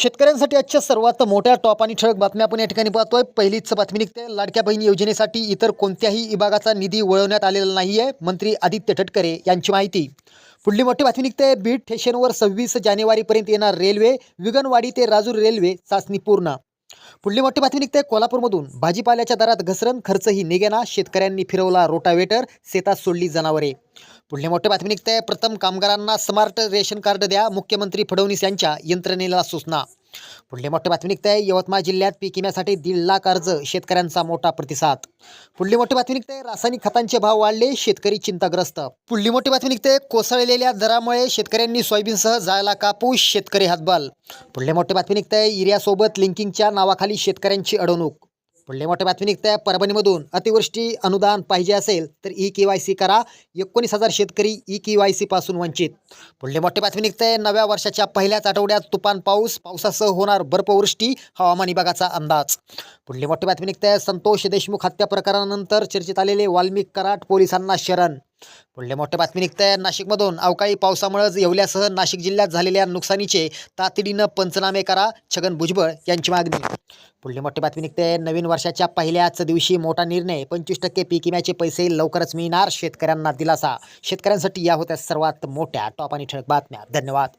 शेतकऱ्यांसाठी आजच्या सर्वात मोठ्या टॉप आणि ठळक बातम्या आपण या ठिकाणी पाहतोय. पहिलीच बातमी निघते. लाडक्या बहीण योजनेसाठी इतर कोणत्याही विभागाचा निधी वळवण्यात आलेला नाही आहे मंत्री आदित्य ठटकरे यांची माहिती. पुढली मोठी बातमी निघते. बीड स्टेशनवर सव्वीस जानेवारीपर्यंत येणार रेल्वे विगनवाडी ते राजूर रेल्वे चाचणी पूर्ण. पुढली मोठी बातमी निघते. कोल्हापूरमधून भाजीपाल्याच्या दरात घसरण खर्चही निघेना. शेतकऱ्यांनी फिरवला रोटावेटर शेतात सोडली जनावरे. पुढले मोठे बातमी निघते प्रथम कामगारांना स्मार्ट रेशन कार्ड द्या. मुख्यमंत्री फडणवीस यांच्या यंत्रणेला सूचना. पुढले मोठे बातमी निघते यवतमाळ जिल्ह्यात पीक विम्यासाठी दीड लाख अर्ज शेतकऱ्यांचा मोठा प्रतिसाद. पुढली मोठी बातमी निघते रासायनिक खतांचे भाव वाढले. शेतकरी चिंताग्रस्त. पुढली मोठी बातमी निघते कोसळलेल्या दरामुळे शेतकऱ्यांनी सोयाबीनसह जायला कापूस. शेतकरी हातबाल. पुढले मोठे बातमी निघते युरियासोबत लिंकिंगच्या नावाखाली शेतकऱ्यांची अडवणूक. पुढले मोठ्या बातमी निघते परभणीमधून अतिवृष्टी अनुदान पाहिजे असेल तर ई के वाय सी करा. एकोणीस हजार शेतकरी ई के वाय सी पासून वंचित. पुढले मोठे बातमी निघते नव्या वर्षाच्या पहिल्याच आठवड्यात तुफान पाऊस. पावसासह होणार बर्फवृष्टी हवामान विभागाचा अंदाज. पुढली मोठी बातमी निघते संतोष देशमुख हत्या प्रकरणानंतर चर्चेत आलेले वाल्मिक कराट पोलिसांना शरण. पुढले मोठे बातमी निघते नाशिकमधून अवकाळी पावसामुळेच येवल्यासह नाशिक जिल्ह्यात झालेल्या नुकसानीचे तातडीनं पंचनामे करा. छगन भुजबळ यांची मागणी. पुढली मोठी बातमी निघते. नवीन वर्षाच्या पहिल्याच दिवशी मोठा निर्णय. पंचवीस टक्के पीक विम्याचे पैसे लवकरच मिळणार शेतकऱ्यांना दिलासा. शेतकऱ्यांसाठी या होत्या सर्वात मोठ्या टॉप आणि ठळक बातम्या. धन्यवाद.